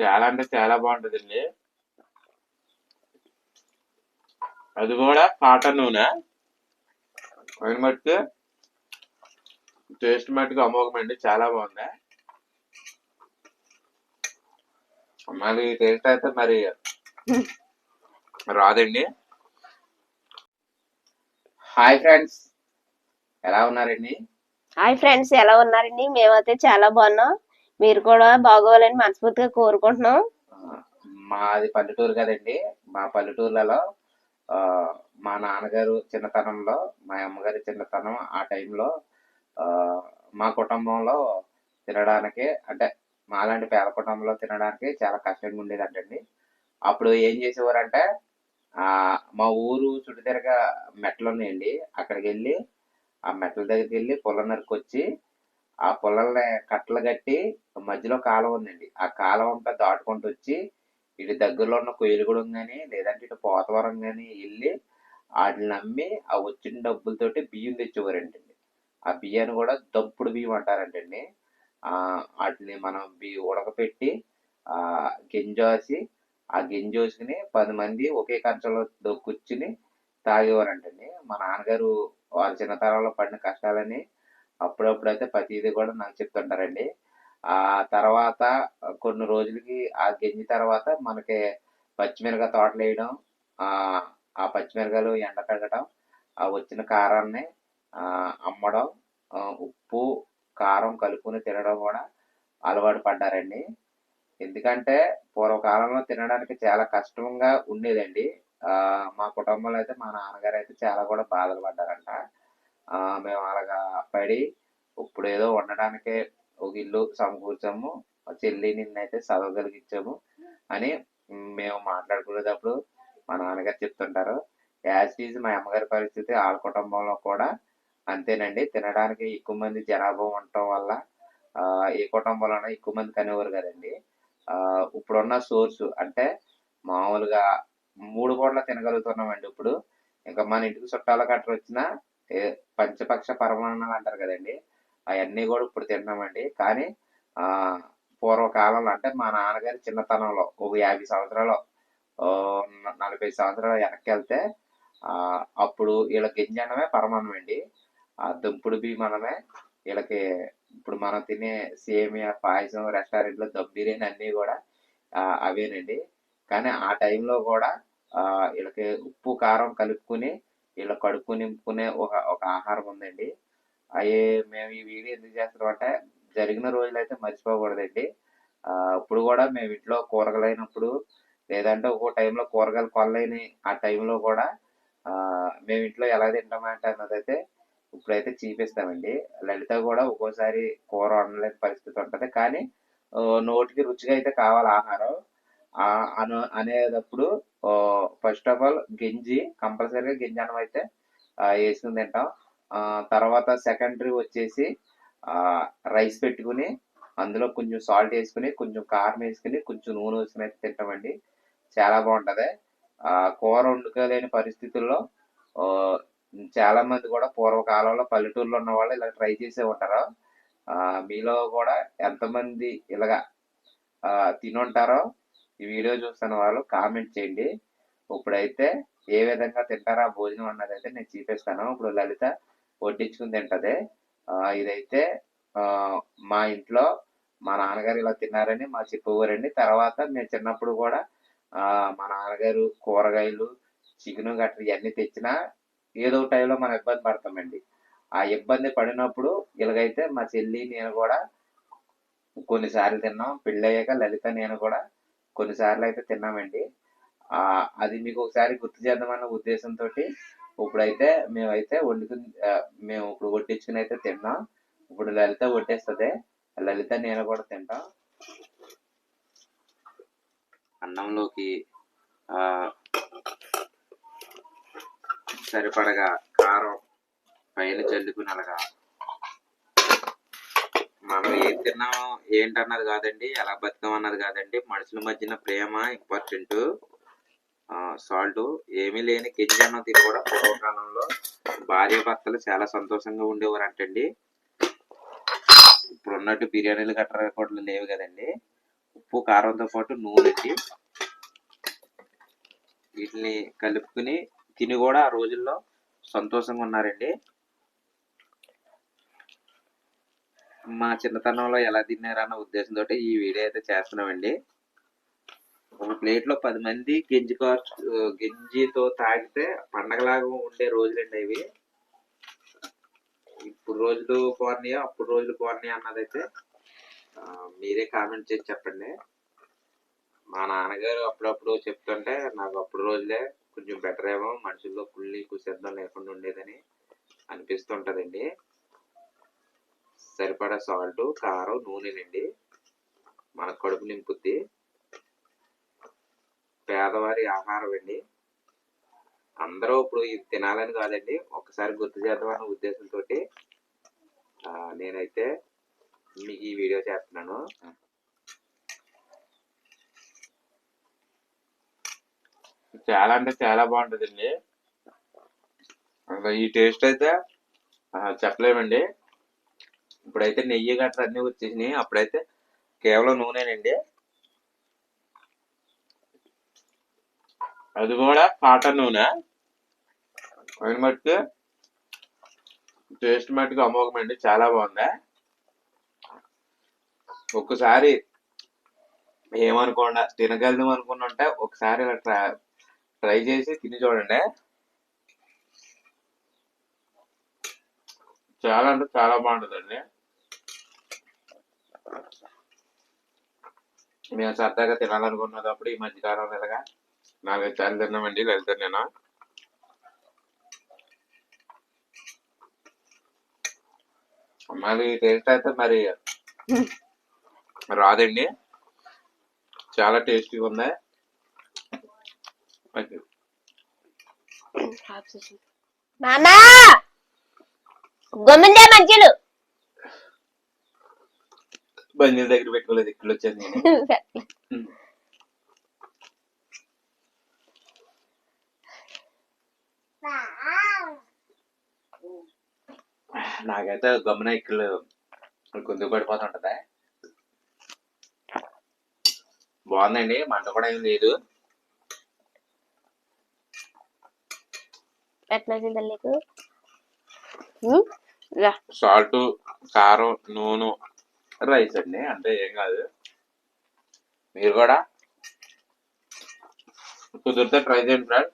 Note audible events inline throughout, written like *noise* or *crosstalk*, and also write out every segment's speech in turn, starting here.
చాలా అంటే చాలా బాగుంటుందండి. అది కూడా కాటన్ నూనె. అది మట్టుకు టేస్ట్ మట్టుకు అమోఘమండి చాలా బాగుంది. మరి టేస్ట్ అయితే మరి రాదండి. హాయ్ ఫ్రెండ్స్ ఎలా ఉన్నారండి? హాయ్ ఫ్రెండ్స్ ఎలా ఉన్నారండి? మేమైతే చాలా బాగున్నాం. మీరు కూడా బాగోవాలని మనస్ఫూర్తిగా కోరుకుంటున్నాం. మాది పల్లెటూరు కదండి. మా పల్లెటూర్లలో మా నాన్నగారు చిన్నతనంలో మా అమ్మగారి చిన్నతనం ఆ టైంలో మా కుటుంబంలో తినడానికి అంటే మాలాంటి పేద కుటుంబంలో తినడానికి చాలా కష్టంగా ఉండేదంటండి. అప్పుడు ఏం చేసేవారంటే మా ఊరు చుట్టుతిరగ మెట్లు ఉన్నాయండి అక్కడికి వెళ్ళి ఆ మెట్ల దగ్గరికి వెళ్ళి పొలం నరుకొచ్చి ఆ పుల్లల్ని కట్టలు కట్టి మధ్యలో కాలం ఉందండి. ఆ కాలం అంతా దాటుకుంటూ వచ్చి ఇటు దగ్గరలో ఉన్న కొయ్యలగూడెం కానీ లేదంటే ఇటు పోతవరం కానీ వెళ్ళి వాటిని అమ్మి ఆ వచ్చిన డబ్బులతోటి బియ్యం తెచ్చేవారంటండి. ఆ బియ్యాన్ని కూడా దంపుడు బియ్యం అంటారంటండి. వాటిని మనం బియ్యం ఉడకపెట్టి ఆ గింజేసి ఆ గింజోసుకుని పది మంది ఒకే కంచంలో కూర్చుని తాగేవారంటండి. మా నాన్నగారు వారి చిన్నతనంలో పడిన కష్టాలని అప్పుడప్పుడైతే ప్రతిదీ కూడా నాకు చెప్తుంటారండి. ఆ తర్వాత కొన్ని రోజులకి ఆ గెంజి తర్వాత మనకి పచ్చిమిరక తోటలు వేయడం ఆ పచ్చిమిరకలు పచ్చిమిరకాయలు ఎండ పెట్టడం ఆ వచ్చిన కారాన్ని అమ్మడం ఉప్పు కారం కలుపుకుని తినడం కూడా అలవాటు పడ్డారండి. ఎందుకంటే పూర్వకాలంలో తినడానికి చాలా కష్టంగా ఉండేదండి. మా కుటుంబంలో అయితే మా నాన్నగారు అయితే చాలా కూడా బాధలు పడ్డారంట. మేము అలాగా పడి ఇప్పుడు ఏదో ఉండడానికే ఒక ఇల్లు సమకూర్చాము. చెల్లి నిన్నైతే చదవగలిగించాము అని మేము మాట్లాడుకునేటప్పుడు మా నాన్నగారు చెప్తుంటారు. యాజ్ ఈజ్ మా అమ్మగారి పరిస్థితి వాళ్ళ కుటుంబంలో కూడా అంతేనండి. తినడానికి ఎక్కువ మంది జనాభా ఉండటం వల్ల ఏ కుటుంబంలోనే ఎక్కువ మంది కనేవారు కదండి. ఇప్పుడున్న సోర్స్ అంటే మామూలుగా మూడు కోట్ల తినగలుగుతున్నామండి ఇప్పుడు. ఇంకా మన ఇంటికి చుట్టాల కట్ట వచ్చినా పంచపక్ష పరమాణాలు అంటారు కదండి. అవన్నీ కూడా ఇప్పుడు తింటున్నామండి కానీ ఆ పూర్వకాలంలో అంటే మా నాన్నగారి చిన్నతనంలో ఒక యాభై సంవత్సరాలు నలభై సంవత్సరాలు వెనక్కి వెళ్తే ఆ అప్పుడు వీళ్ళ గింజనమే పరమాన్నం అండి. ఆ దుంపుడు మనమే వీళ్ళకి ఇప్పుడు మనం తినే సేమియా పాయసం రెస్టారెంట్లో దమ్ బిర్యానీ అన్నీ కూడా అవేనండి. కానీ ఆ టైంలో కూడా వీళ్ళకి ఉప్పు కారం కలుపుకుని వీళ్ళ కడుపు నింపుకునే ఒక ఒక ఆహారం ఉందండి. అవి మేము ఈ వీడియో ఎందుకు చేస్తున్నాం అంటే జరిగిన రోజులైతే మర్చిపోకూడదండి. అప్పుడు కూడా మేము ఇంట్లో కూరగాయలు అయినప్పుడు లేదంటే ఒక్కో టైంలో కూరగాయలు కొనలేని ఆ టైంలో కూడా మేము ఇంట్లో ఎలా తింటామంటే అన్నదైతే ఇప్పుడైతే చూపిస్తామండి. లలిత కూడా ఒక్కోసారి కూర వండలేని పరిస్థితి ఉంటుంది. కానీ నోటికి రుచిగా అయితే కావాలి ఆహారం. అను అనేటప్పుడు ఫస్ట్ ఆఫ్ ఆల్ గింజి కంపల్సరీగా గింజ అన్నం అయితే వేసుకుని తింటాం. తర్వాత సెకండరీ వచ్చేసి రైస్ పెట్టుకుని అందులో కొంచెం సాల్ట్ వేసుకుని కొంచెం కారం వేసుకుని కొంచెం నూనె వేసుకుని అయితే తింటామండి. చాలా బాగుంటది. కూర వండుకోలేని పరిస్థితుల్లో చాలా మంది కూడా పూర్వకాలంలో పల్లెటూరులో ఉన్న వాళ్ళు ఇలా ట్రై చేసే ఉంటారు. మీలో కూడా ఎంతమంది ఇలాగా తినుంటారో ఈ వీడియో చూస్తున్న వాళ్ళు కామెంట్ చేయండి. ఇప్పుడైతే ఏ విధంగా తింటారా భోజనం అన్నది అయితే నేను చూపిస్తాను. ఇప్పుడు లలిత వడ్డించుకుని తింటది. ఇదైతే మా ఇంట్లో మా నాన్నగారు ఇలా తిన్నారని మా చెప్పేవారండి. తర్వాత మేము చిన్నప్పుడు కూడా మా నాన్నగారు కూరగాయలు చికెన్ గట్రా ఇవన్నీ తెచ్చినా ఏదో ఒక టైంలో మనం ఇబ్బంది పడతామండి. ఆ ఇబ్బంది పడినప్పుడు ఇలాగైతే మా చెల్లి నేను కూడా కొన్నిసార్లు తిన్నాం. పెళ్ళయ్యాక లలిత నేను కూడా కొన్నిసార్లు అయితే తిన్నామండి. ఆ అది మీకు ఒకసారి గుర్తు చేద్దామన్న ఉద్దేశంతో ఇప్పుడైతే మేమైతే వండుకుని మేము ఇప్పుడు వడ్డించుకుని అయితే తిన్నాం. ఇప్పుడు లలిత వడ్డేస్తుంది. లలిత నేను కూడా తింటాం. అన్నంలోకి సరిపడగా కారం పైన చల్లుకుని అలాగా మనం ఏం తిన్నాం ఏంటన్నది కాదండి ఎలా బతికాం అన్నది కాదండి. మనుషుల మధ్యన ప్రేమ ఇంపార్టెంట్. సాల్ట్ ఏమీ లేని గింజ అన్నం తిని కూడా పూర్వకాలంలో భార్య భర్తలు చాలా సంతోషంగా ఉండేవారు అంటండి ఇప్పుడు ఉన్నట్టు బిర్యానీలు గట్రా కూడా లేవు కదండి. ఉప్పు కారంతో పాటు నూనెట్టి వీటిని కలుపుకుని తిని కూడా ఆ రోజుల్లో సంతోషంగా ఉన్నారండి. మా చిన్నతనంలో ఎలా తిన్నారన్న ఉద్దేశంతో ఈ వీడియో అయితే చేస్తున్నామండి. ఒక ప్లేట్లో పది మంది గెంజి కార్చు గెంజితో తాగితే పండగలాగా ఉండే రోజులండి ఇవి. ఇప్పుడు రోజులు బాగున్నాయో అప్పుడు రోజులు బాగున్నాయో అన్నదైతే మీరే కామెంట్ చేసి చెప్పండి. మా నాన్నగారు అప్పుడప్పుడు చెప్తుంటే నాకు అప్పుడు రోజులే కొంచెం బెటర్ ఏమో మనుషుల్లో కుళ్ళి కుసిద్ధం లేకుండా ఉండేదని అనిపిస్తుంటుందండి. సరిపడా సాల్ట్ కారం నూనెనండి మన కడుపు నింపుద్ది. పేదవారి ఆహారం అండి. అందరూ ఇప్పుడు ఇది తినాలని కాదండి. ఒకసారి గుర్తు చేద్దామన్న ఉద్దేశంతో నేనైతే మీకు ఈ వీడియో చేస్తున్నాను. చాలా అంటే చాలా బాగుంటుందండి. ఈ టేస్ట్ అయితే చెప్పలేమండి. ఇప్పుడైతే నెయ్యి గట్రా అన్ని వచ్చేసినాయి. అప్పుడైతే కేవలం నూనెనండి. అది కూడా కాటన్ నూనె. అది మట్టుకు టేస్ట్ మట్టుకు అమోఘమండి. చాలా బాగుంది. ఒక్కసారి ఏమనుకోండా తినగలదు అనుకున్నంటే ఒకసారి ఇలా ట్రై ట్రై చేసి తిని చూడండి. చాలా అంటే చాలా బాగుంటుందండి. మేము సరదాగా తినాలనుకున్నప్పుడు ఈ మధ్యకాలం ఇలాగా నాలుగైదు సార్లు తిన్నామండి వెళ్తాను నేను. మరి టేస్ట్ అయితే మరి రాదండి. చాలా టేస్టీగా ఉంది. నానా మంచిలు. బందీల దగ్గర పెట్టుకోలేదు ఇక్కడ వచ్చాను నేను. *laughs* నాకైతే గమన ఇక్కడ కొంచెం పడిపోతుంటది. బాగుందండి మంట కూడా ఏం లేదు. ఎట్లా నీకు. సాల్ట్ కారం నూనె రైస్ అండి అంటే ఏం కాదు. మీరు కూడా కుదిరితే ట్రై చేయండి ఫ్రెండ్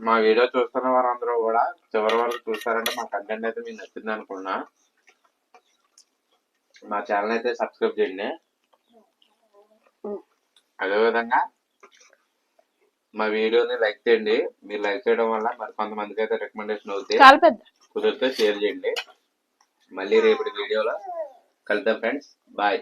మా వీడియో చూస్తున్న వారందరూ కూడా చివరి వరకు చూస్తారంటే మా కంటెంట్ అయితే మీకు నచ్చింది అనుకున్నా. మా ఛానల్ అయితే సబ్స్క్రైబ్ చేయండి. అదేవిధంగా మా వీడియోని లైక్ చేయండి. మీరు లైక్ చేయడం వల్ల మరి కొంతమందికి అయితే రికమెండేషన్ అవుతుంది కుదిరితే షేర్ చేయండి. మళ్ళీ రేపటి వీడియోలో ಕಲಿತ ಫ್ರೆಂಡ್ಸ್ ಬಾಯ್